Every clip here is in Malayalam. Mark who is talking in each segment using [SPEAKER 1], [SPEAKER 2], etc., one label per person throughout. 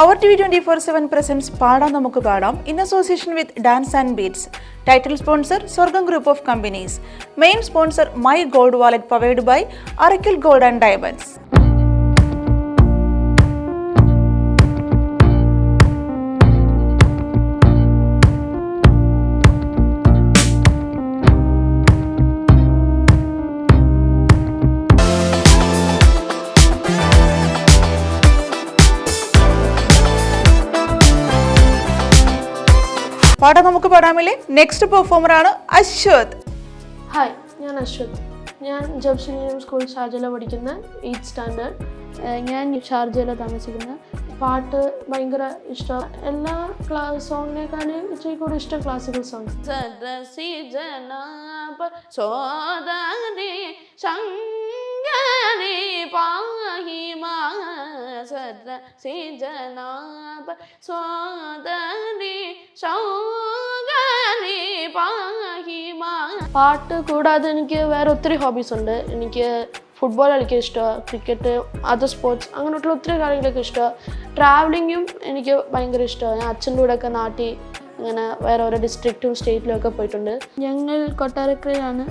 [SPEAKER 1] അവർ T V twenty four seven presents പാടാം നമുക്ക് പാടാം in association with dance and beats title sponsor Swargam group of companies main sponsor my gold wallet powered by Arakkal gold and diamonds പാടാം നമുക്ക് പാടാമില്ലേ? നെക്സ്റ്റ് പെർഫോമർ ആണ് അശ്വത്.
[SPEAKER 2] ഹായ് ഞാൻ അശ്വത്. ഞാൻ ജംഷനിയം സ്കൂൾ ഷാർജല പഠിക്കുന്ന എയ്ത്ത് സ്റ്റാൻഡേർഡ് ഞാൻ ഷാർജയിൽ താമസിക്കുന്ന പാട്ട് ഭയങ്കര ഇഷ്ടമാണ് എല്ലാ ക്ലാസ് സോങ്ങിനേക്കാളും ഇച്ചിരി കൂടി ഇഷ്ടം ക്ലാസിക്കൽ സോങ് ശങ്കരി പാഹി ജനാപ സോദരി ശങ്കരി പാഹി പാട്ട് കൂടാതെ എനിക്ക് വേറെ ഒത്തിരി ഹോബീസ് ഉണ്ട്. എനിക്ക് ഫുട്ബോൾ കളിക്കാൻ ഇഷ്ടമാണ്. ക്രിക്കറ്റ് അതർ സ്പോർട്സ് അങ്ങനെയുള്ള ഒത്തിരി കാര്യങ്ങളൊക്കെ ഇഷ്ടമാണ്. ട്രാവലിങ്ങും എനിക്ക് ഭയങ്കര ഇഷ്ടമാണ്. ഞാൻ അച്ഛന്റെ കൂടെയൊക്കെ നാട്ടിൽ അങ്ങനെ വേറെ ഓരോ ഡിസ്ട്രിക്റ്റും സ്റ്റേറ്റിലും ഒക്കെ പോയിട്ടുണ്ട്. ഞങ്ങൾ കൊട്ടാരക്കരയിലാണ്.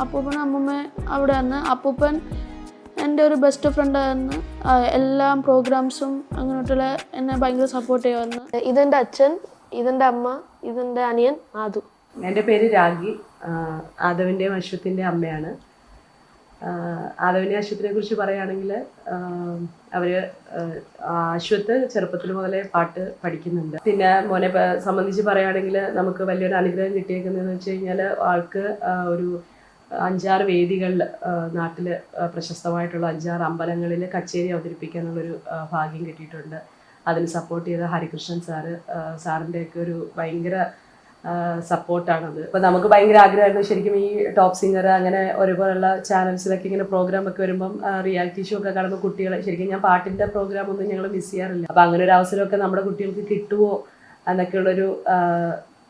[SPEAKER 2] അപ്പൂപ്പൻ അമ്മൂമ്മ അവിടെ വന്ന് അപ്പൂപ്പൻ എന്റെ ഒരു ബെസ്റ്റ് ഫ്രണ്ടായിരുന്നു എല്ലാ പ്രോഗ്രാംസും അങ്ങോട്ടുള്ള എന്നെ ഭയങ്കര സപ്പോർട്ട് ചെയ്യുമായിരുന്നു. ഇതെന്റെ അച്ഛൻ ഇതെന്റെ അമ്മ ഇതെന്റെ അനിയൻ ആദു.
[SPEAKER 3] എന്റെ പേര് രാഗി. ആദവിന്റെയും അശ്വത്തിന്റെയും അമ്മയാണ്. ആഹ് ആശുപത്രിയെ കുറിച്ച് പറയുകയാണെങ്കിൽ അവർ അശ്വത്ത് ചെറുപ്പത്തിൽ മുതലേ പാട്ട് പഠിക്കുന്നുണ്ട്. പിന്നെ മോനെ സംബന്ധിച്ച് പറയുകയാണെങ്കിൽ നമുക്ക് വലിയൊരു അനുഗ്രഹം കിട്ടിയേക്കുന്നതെന്ന് വെച്ച് കഴിഞ്ഞാൽ ആൾക്ക് ഒരു അഞ്ചാറ് വേദികളിൽ നാട്ടിൽ പ്രശസ്തമായിട്ടുള്ള അഞ്ചാറ് അമ്പലങ്ങളിൽ കച്ചേരി അവതരിപ്പിക്കാനുള്ളൊരു ഭാഗ്യം കിട്ടിയിട്ടുണ്ട്. അതിന് സപ്പോർട്ട് ചെയ്ത ഹരികൃഷ്ണൻ സാറ് സാറിന്റെയൊക്കെ ഒരു ഭയങ്കര സപ്പോർട്ടാണത് അപ്പോൾ നമുക്ക് ഭയങ്കര ആഗ്രഹമായിരുന്നു ശരിക്കും ഈ ടോപ്പ് സിംഗർ അങ്ങനെ ഒരുപോലുള്ള ചാനൽസിലൊക്കെ ഇങ്ങനെ പ്രോഗ്രാം ഒക്കെ വരുമ്പം റിയാലിറ്റി ഷോ ഒക്കെ കാണുമ്പോൾ കുട്ടികളെ ശരിക്കും ഞാൻ പാട്ടിന്റെ പ്രോഗ്രാം ഒന്നും ഞങ്ങൾ മിസ് ചെയ്യാറില്ല. അപ്പോൾ അങ്ങനെ ഒരു അവസരമൊക്കെ നമ്മുടെ കുട്ടികൾക്ക് കിട്ടുമോ എന്നൊക്കെയുള്ളൊരു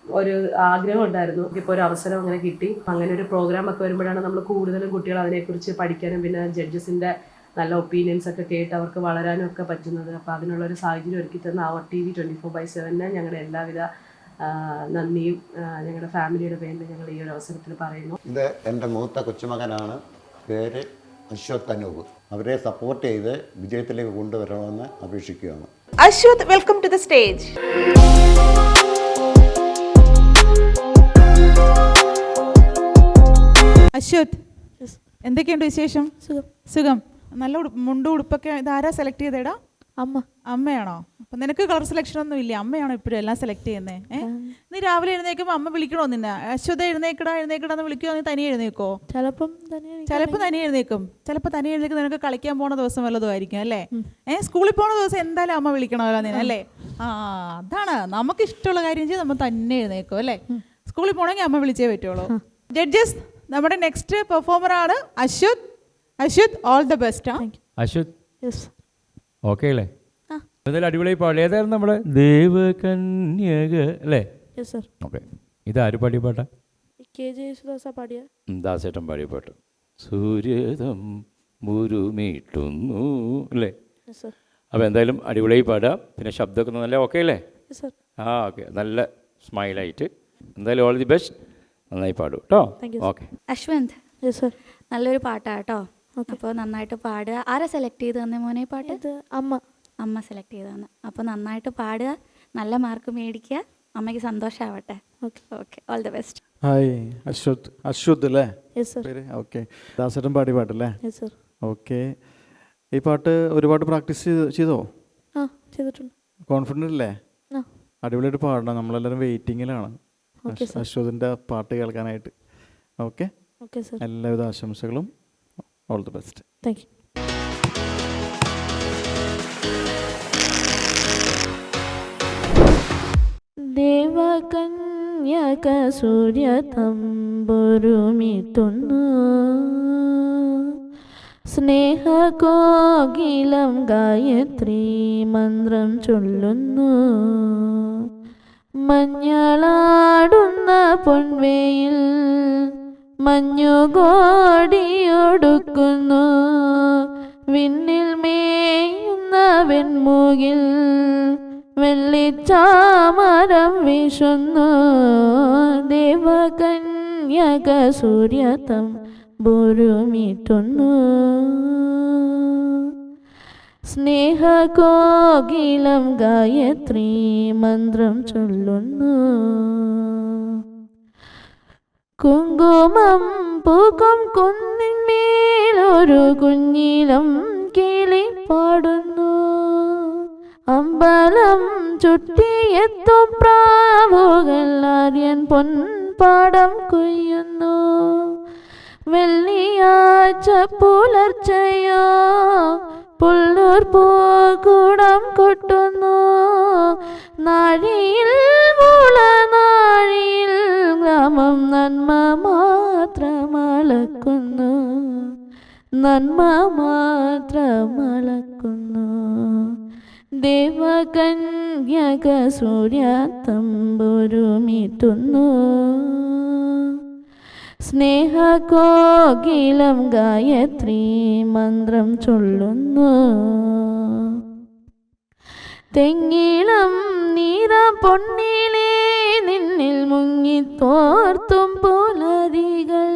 [SPEAKER 3] ഒരു ആഗ്രഹം ഉണ്ടായിരുന്നു. ഇപ്പോൾ ഒരു അവസരം അങ്ങനെ കിട്ടി. അങ്ങനെ ഒരു പ്രോഗ്രാം ഒക്കെ വരുമ്പോഴാണ് നമ്മൾ കൂടുതലും കുട്ടികൾ അതിനെക്കുറിച്ച് പഠിക്കാനും പിന്നെ ജഡ്ജസിന്റെ നല്ല ഒപ്പീനിയൻസ് ഒക്കെ കേട്ട് അവർക്ക് വളരാനും ഒക്കെ പറ്റുന്നത്. അപ്പോൾ അതിനുള്ള ഒരു സാഹചര്യം ഒരുക്കി തന്ന അവർ T V twenty four by സെവനെ ഞങ്ങളുടെ എല്ലാവിധ നന്ദിയും ഞങ്ങളുടെ ഫാമിലിയുടെ പേരിൽ ഞങ്ങൾ ഈ ഒരു അവസരത്തിൽ പറയുന്നു.
[SPEAKER 4] ഇത് എന്റെ മൂത്ത കൊച്ചുമകനാണ്. പേര് അശ്വത് അനൂപ്. അവരെ സപ്പോർട്ട് ചെയ്ത് വിജയത്തിലേക്ക് കൊണ്ടുവരണമെന്ന് അപേക്ഷിക്കുകയാണ്.
[SPEAKER 1] Ashwath welcome to the stage Ashwath എന്തൊക്കെയുണ്ട് വിശേഷം?
[SPEAKER 2] സുഖം.
[SPEAKER 1] സുഖം. നല്ല മുണ്ടും ഉടുപ്പൊക്കെ ഇതാരാ സെലക്ട് ചെയ്തേടാ?
[SPEAKER 2] അമ്മ.
[SPEAKER 1] അമ്മയാണോ? അപ്പൊ നിനക്ക് കളർ സെലക്ഷൻ ഒന്നും ഇല്ല? അമ്മയാണോ ഇപ്പോഴും എല്ലാം സെലക്ട് ചെയ്യുന്നേ? ഏഹ് നീ രാവിലെ എഴുന്നേക്കുമ്പോ അമ്മ വിളിക്കണോ നിന്നെ? അശ്വത എഴുന്നേക്കടാ എഴുന്നേക്കടാ എന്ന് വിളിക്കുമോ നീ തനിയെ എഴുന്നേക്കോ?
[SPEAKER 2] ചിലപ്പം തന്നെ
[SPEAKER 1] ചിലപ്പോൾ തനിയെ എഴുന്നേക്കും. ചിലപ്പോൾ തനിയെ എഴുന്നേക്കും. നിനക്ക് കളിക്കാൻ പോണ ദിവസം വല്ലതും ആയിരിക്കും അല്ലേ? ഏഹ് സ്കൂളിൽ പോണ ദിവസം എന്തായാലും അമ്മ വിളിക്കണമല്ലോ നിന്നെ അല്ലേ? ആ അതാണ്. നമുക്ക് ഇഷ്ടമുള്ള കാര്യം ചെയ്ത് നമ്മൾ തന്നെ എഴുന്നേക്കും അല്ലേ? സ്കൂളിൽ പോണെങ്കിൽ അമ്മ വിളിച്ചേ പറ്റുള്ളൂ. ജഡ്ജസ് നമ്മുടെ നെക്സ്റ്റ് പെർഫോമർ ആണ് Ashwath. Ashwath all the best ആ.
[SPEAKER 5] അശ്വത്.
[SPEAKER 2] യെസ്
[SPEAKER 5] ഓക്കെ അല്ലേ? എന്തായാലും അടിപൊളിയായി പാടി. ഏതായിരുന്നു നമ്മുടെ ദേവകന്യക അല്ലേ?
[SPEAKER 2] യെസ് സർ
[SPEAKER 5] ഓക്കെ ഇത് ആര് പാടിയ പാട്ടാ?
[SPEAKER 2] കെ ജെ യേശുദാസ പാടിയ.
[SPEAKER 5] ദാസേട്ടൻ പാടിയ പാട്ട്. സൂര്യതം മുരുമീട്ടുന്നു അല്ലേ?
[SPEAKER 2] യെസ് സർ
[SPEAKER 5] അപ്പോൾ എന്തായാലും അടിപൊളിയായി പാടാം. പിന്നെ ശബ്ദമൊക്കെ നല്ല ഓക്കെ അല്ലേ?
[SPEAKER 2] യെസ് സർ
[SPEAKER 5] ആ ഓക്കെ നല്ല സ്മൈലായിട്ട്. എന്തായാലും ഓൾ ദി ബെസ്റ്റ്. നന്നായി പാടും കേട്ടോ. ഓക്കെ
[SPEAKER 6] അശ്വന്ത്
[SPEAKER 2] യെസ് സർ
[SPEAKER 6] നല്ലൊരു പാട്ടാ കേട്ടോ. അപ്പോൾ നന്നായിട്ട് പാടുക. ആരാ സെലക്ട് ചെയ്ത് തന്നെ മോനെ ഈ പാട്ട്?
[SPEAKER 2] ഇത് അമ്മ.
[SPEAKER 6] അമ്മ സെലക്ട് ചെയ്ത് തന്നെ. അപ്പോൾ നന്നായിട്ട് പാടുക നല്ല മാർക്ക് മേടിക്കുക. അമ്മയ്ക്ക് സന്തോഷമാവട്ടെ
[SPEAKER 2] okay.
[SPEAKER 6] Okay all the best
[SPEAKER 7] hi Ashwath Ashwath അല്ലേ?
[SPEAKER 2] യെസ് സർ
[SPEAKER 7] പേര്? ഓക്കെ പാടി പാട്ടല്ലേ?
[SPEAKER 2] യെസ് സർ
[SPEAKER 7] ഓക്കെ ഈ പാട്ട് ഒരുപാട് പ്രാക്ടീസ് ചെയ്തോ
[SPEAKER 2] ആ ചെയ്തിട്ടുണ്ട്.
[SPEAKER 7] കോൺഫിഡന്റ് അല്ലേ?
[SPEAKER 2] ആ.
[SPEAKER 7] അടിപൊളിയായിട്ട് പാടണം. നമ്മളെല്ലാവരും വെയിറ്റിങ്ങിലാണ്
[SPEAKER 2] Okay, സർ
[SPEAKER 7] അശ്വതിന്റെ പാട്ട് കേൾക്കാനായിട്ട്. ഓക്കെ
[SPEAKER 2] ഓക്കെ സർ
[SPEAKER 7] എല്ലാവിധ ആശംസകളും. All the best
[SPEAKER 2] thank you ദേവകന്യക സൂര്യ തമ്പുരുമിത്തുന്നു. സ്നേഹകോകിലം ഗായത്രി മന്ത്രം ചൊല്ലുന്നു. മഞ്ഞളാടുന്ന പൊൻവേയിൽ മഞ്ഞുകോടിയൊടുക്കുന്നു വിണ്ണിൽ മേയുന്ന വെൺമുകിൽ വെള്ളിച്ചാമരം വീശുന്നു. ദേവകന്യക സൂര്യതം ബുരുമിട്ടുന്നു സ്നേഹകോകിലം ഗായത്രി മന്ത്രം ചൊല്ലുന്നു. കുങ്കുമം പൂക്കും കുന്നിന്മേലൊരു കുഞ്ഞിലം കിളി പാടുന്നു. അമ്പലം ചുറ്റിയെത്തും പ്രാവുകൾ ആര്യൻ പൊൻപാടം കൊയ്യുന്നു. വെള്ളിയാഴ്ച പുലർച്ചയോ പുല്ലൂർ പൂക്കൂടം കൊട്ടുന്നു. നാഴിയിൽ നന്മ മാത്രമളക്കുന്നു. ദേവകന്യക സൂര്യ തമ്പുരുമിട്ടുന്നു. സ്നേഹകോകിലം ഗായത്രി മന്ത്രം ചൊല്ലുന്നു. തെങ്ങിളം നീറ പൊന്നിലേ നിന്നിൽ മുങ്ങി മുങ്ങിത്തോർത്തും പുലരികൾ.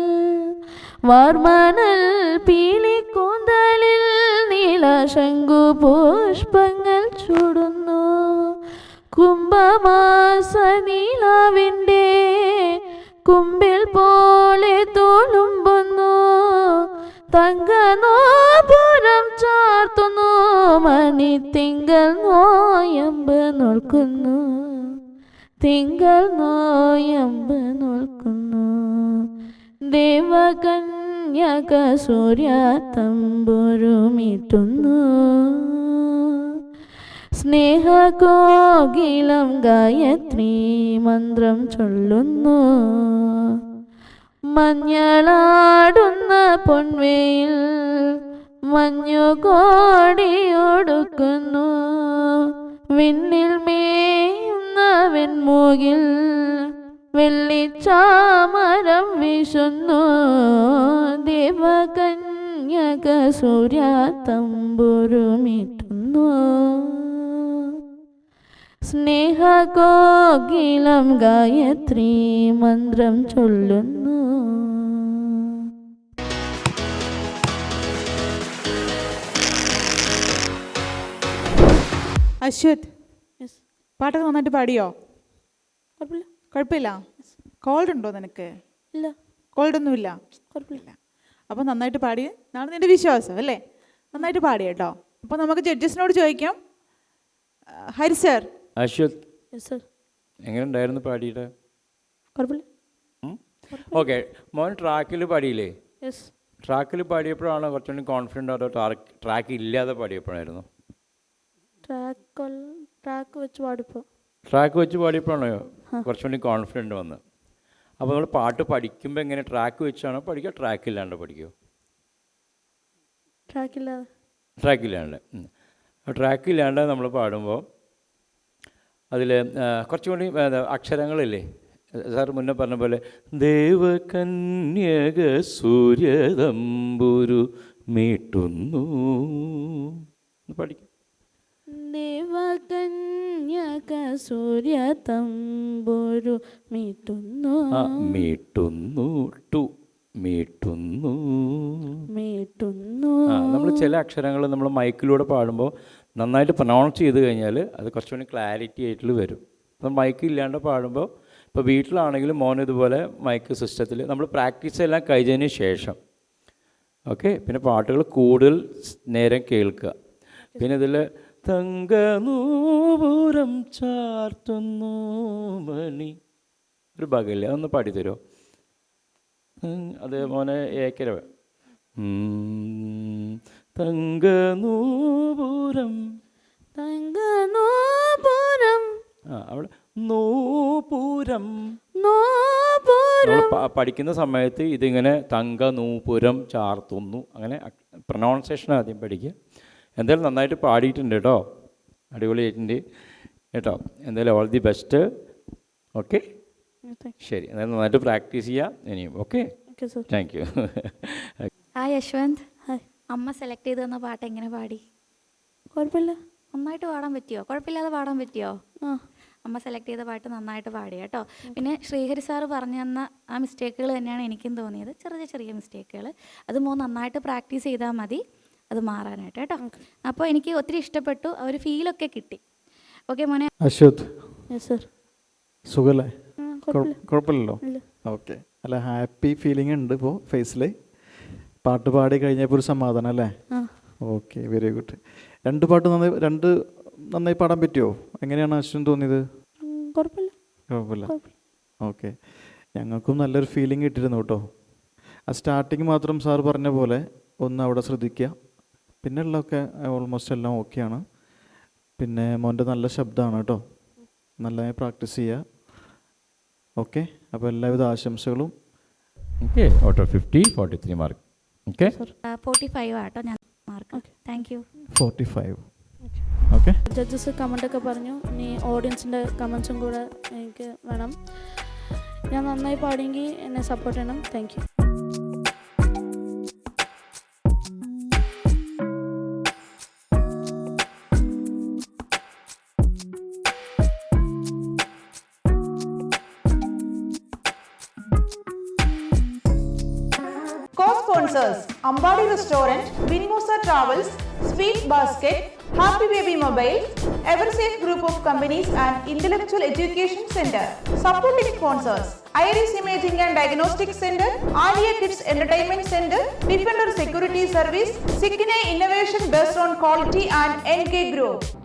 [SPEAKER 2] വാർമണൽ പീലിക്കൂന്തലിൽ നീലശങ്കു പുഷ്പങ്ങൾ ചൂടുന്നു. കുംഭമാസ നീലാവിന്റെ കുമ്പിൽ പോലെ തുളുമ്പുന്നു. തങ്കനോപുരം ചാർത്തുന്നു. മണി തിങ്കൾ നോയമ്പ് നോൽക്കുന്നു. തിങ്കൾ നോയമ്പ് നോൽക്കുന്നു. ദേവകന്യക സൂര്യ തമ്പുരുമിട്ടുന്നു ഗായത്രി മന്ത്രം ചൊല്ലുന്നു. മഞ്ഞളാടുന്ന പൊൻവെയിൽ മഞ്ഞുകോടിയൊടുക്കുന്നു. വിണ്ണിൽ മേയുന്ന വെൺമുകിൽ വെള്ളിച്ചാമരം വിശുന്നു. ദേവകന്യക സൂര്യ തമ്പുരുമിട്ടുന്നു. സ്നേഹകോകിലം ഗായത്രി മന്ത്രം ചൊല്ലുന്നു.
[SPEAKER 1] അശ്വത് പാട്ടൊക്കെ നന്നായിട്ട് പാടിയോ? കുഴപ്പമില്ല. കുഴപ്പമില്ല? കോൾഡ് ഉണ്ടോ നിനക്ക്?
[SPEAKER 2] ഇല്ല.
[SPEAKER 1] കോൾഡ് ഒന്നുമില്ല? കുഴപ്പമില്ല അപ്പോൾ നന്നായിട്ട് പാടി. എന്നാണ് നിന്റെ വിശ്വാസം അല്ലേ? നന്നായിട്ട് പാടി കേട്ടോ. അപ്പോൾ നമുക്ക് ജഡ്ജസിനോട് ചോദിക്കാം. ഹരി സർ
[SPEAKER 5] അശ്വത്.
[SPEAKER 2] സർ
[SPEAKER 5] എങ്ങനെ ഉണ്ടായിരുന്നു പാടിയിട്ട്?
[SPEAKER 2] കുഴപ്പമില്ല
[SPEAKER 5] ഓക്കെ. മോൻ ട്രാക്കിൽ പാടിയില്ലേ?
[SPEAKER 2] യെസ്
[SPEAKER 5] ട്രാക്കിൽ പാടിയപ്പോഴാണോ കുറച്ചുകൂടി കോൺഫിഡന്റ് അതോ ട്രാക്ക് ഇല്ലാതെ പാടിയപ്പോഴായിരുന്നു?
[SPEAKER 2] ട്രാക്ക് ട്രാക്ക് വെച്ച് പാടിപ്പോ
[SPEAKER 5] ട്രാക്ക് വെച്ച് പാടിയപ്പോഴാണോ കുറച്ചുകൂടി കോൺഫിഡന്റ് വന്ന്? അപ്പോൾ നമ്മൾ പാട്ട് പഠിക്കുമ്പോൾ എങ്ങനെ ട്രാക്ക് വെച്ചാണോ പഠിക്കുക? ട്രാക്ക് ഇല്ലാണ്ട് പഠിക്കുമോ
[SPEAKER 2] ട്രാക്ക് ഇല്ലാതെ.
[SPEAKER 5] ട്രാക്ക് ഇല്ലാണ്ട്. ഉം. ആ ട്രാക്ക് ഇല്ലാണ്ട് നമ്മൾ പാടുമ്പോൾ അതിൽ കുറച്ചും കൂടി അക്ഷരങ്ങളില്ലേ? സാർ മുന്നേ പറഞ്ഞ പോലെ ദേവകന്യക സൂര്യതമ്പുരു മീട്ടുന്നു. പഠിക്കും.
[SPEAKER 2] ദേവകന്യക മീട്ടുന്നു.
[SPEAKER 5] മീട്ടുന്നു ടു മീട്ടുന്നു.
[SPEAKER 2] മീട്ടുന്നു.
[SPEAKER 5] നമ്മൾ ചില അക്ഷരങ്ങൾ നമ്മൾ മൈക്കിലൂടെ പാടുമ്പോൾ നന്നായിട്ട് പ്രൊനൗൺസ് ചെയ്ത് കഴിഞ്ഞാൽ അത് കുറച്ചുകൂടി ക്ലാരിറ്റി ആയിട്ട് വരും. അപ്പം മൈക്ക് ഇല്ലാണ്ട് പാടുമ്പോൾ ഇപ്പോൾ വീട്ടിലാണെങ്കിലും മോൻ ഇതുപോലെ മൈക്ക് സിസ്റ്റത്തിൽ നമ്മൾ പ്രാക്ടീസ് എല്ലാം കഴിഞ്ഞതിന് ശേഷം. ഓക്കെ പിന്നെ പാട്ടുകൾ കൂടുതൽ നേരം കേൾക്കുക. പിന്നെ ഇതിൽ തങ്കനൂപുരം ചാർത്തുന്നു മണി. ഒരു ഭാഗമില്ല അതൊന്ന് പാടിത്തരുമോ തരുമോ അത് മോനെ ഏക്കര തങ്കനൂപുരം.
[SPEAKER 2] തങ്കനോപുരം.
[SPEAKER 5] ആ അവിടെ നൂപുരം.
[SPEAKER 2] നൂപുരം.
[SPEAKER 5] പഠിക്കുന്ന സമയത്ത് ഇതിങ്ങനെ തങ്കനൂപുരം ചാർത്തുന്നു. അങ്ങനെ പ്രൊനൗൺസിയേഷൻ ആദ്യം പഠിക്കുക. എന്തായാലും നന്നായിട്ട് പാടിയിട്ടുണ്ട് കേട്ടോ. അടിപൊളിയായിട്ടുണ്ട് കേട്ടോ. എന്തായാലും ഓൾ ദി ബെസ്റ്റ് ഓക്കെ ശരി. എന്തായാലും നന്നായിട്ട് പ്രാക്ടീസ് ചെയ്യാം. ഇനിയും. Okay
[SPEAKER 2] okay sir
[SPEAKER 5] thank you
[SPEAKER 6] hi Yashwant അമ്മ സെലക്ട് ചെയ്ത് തന്ന പാട്ട് എങ്ങനെ പാടി?
[SPEAKER 2] കുഴപ്പമില്ല.
[SPEAKER 6] നന്നായിട്ട് പാടാൻ പറ്റിയോ? കുഴപ്പമില്ലാതെ പാടാൻ പറ്റിയോ?
[SPEAKER 2] ആ.
[SPEAKER 6] അമ്മ സെലക്ട് ചെയ്ത പാട്ട് നന്നായിട്ട് പാടി കേട്ടോ. പിന്നെ ശ്രീഹരി സാറ് പറഞ്ഞു തന്ന ആ മിസ്റ്റേക്കുകൾ തന്നെയാണ് എനിക്കും തോന്നിയത്. ചെറിയ ചെറിയ മിസ്റ്റേക്കുകൾ അത് മോ നന്നായിട്ട് പ്രാക്ടീസ് ചെയ്താൽ മതി. അത് മാറാനായിട്ട് കേട്ടോ. അപ്പോൾ എനിക്ക് ഒത്തിരി ഇഷ്ടപ്പെട്ടു. ആ ഒരു ഫീലൊക്കെ കിട്ടി. ഓക്കെ മോനെ?
[SPEAKER 7] അശ്വത്.
[SPEAKER 2] സർ
[SPEAKER 7] സുഖല്ലേ?
[SPEAKER 2] കുഴപ്പമില്ല.
[SPEAKER 7] കുഴപ്പമില്ലല്ലോ. ഓക്കെ അല്ല ഹാപ്പി ഫീലിംഗ് ഉണ്ട് ഇപ്പോൾ ഫേസിൽ പാട്ട് പാടി കഴിഞ്ഞപ്പോൾ ഒരു സമാധാനം അല്ലേ? ഓക്കെ വെരി ഗുഡ് രണ്ട് പാട്ട് നന്നായി രണ്ട് നന്നായി പാടാൻ പറ്റുമോ എങ്ങനെയാണ് അശ്വിൻ തോന്നിയത്?
[SPEAKER 2] കുഴപ്പമില്ല.
[SPEAKER 7] ഓക്കെ ഞങ്ങൾക്കും നല്ലൊരു ഫീലിംഗ് കിട്ടിയിരുന്നു കേട്ടോ. ആ സ്റ്റാർട്ടിങ് മാത്രം സാർ പറഞ്ഞ പോലെ ഒന്ന് അവിടെ ശ്രദ്ധിക്കുക. പിന്നെ ഉള്ളതൊക്കെ ഓൾമോസ്റ്റ് എല്ലാം ഓക്കെയാണ് പിന്നെ മോന്റെ നല്ല ശബ്ദമാണ് കേട്ടോ. നല്ലതായി പ്രാക്ടീസ് ചെയ്യുക ഓക്കെ അപ്പോൾ എല്ലാവിധ ആശംസകളും.
[SPEAKER 5] Okay out of fifty forty three mark okay
[SPEAKER 6] forty five ആട്ടോ ഞാൻ mark thank you
[SPEAKER 7] forty five okay
[SPEAKER 2] judges കമന്റൊക്കെ പറഞ്ഞു. ഇനി ഓഡിയൻസിന്റെ കമൻസും കൂടെ എനിക്ക് വേണം. ഞാൻ നന്നായി പാടിയെങ്കിൽ എന്നെ സപ്പോർട്ട് ചെയ്യണം. Thank you
[SPEAKER 1] Co-sponsors Ambadi Restaurant, Winmusa Travels, Sweet Basket, Happy Baby Mobiles, Eversafe Group of Companies and Intellectual Education Center. Supporting sponsors Iris Imaging and Diagnostic Center, Alia Kids Entertainment Center, Defender Security Service, Sikine Innovation based on quality and NK Group.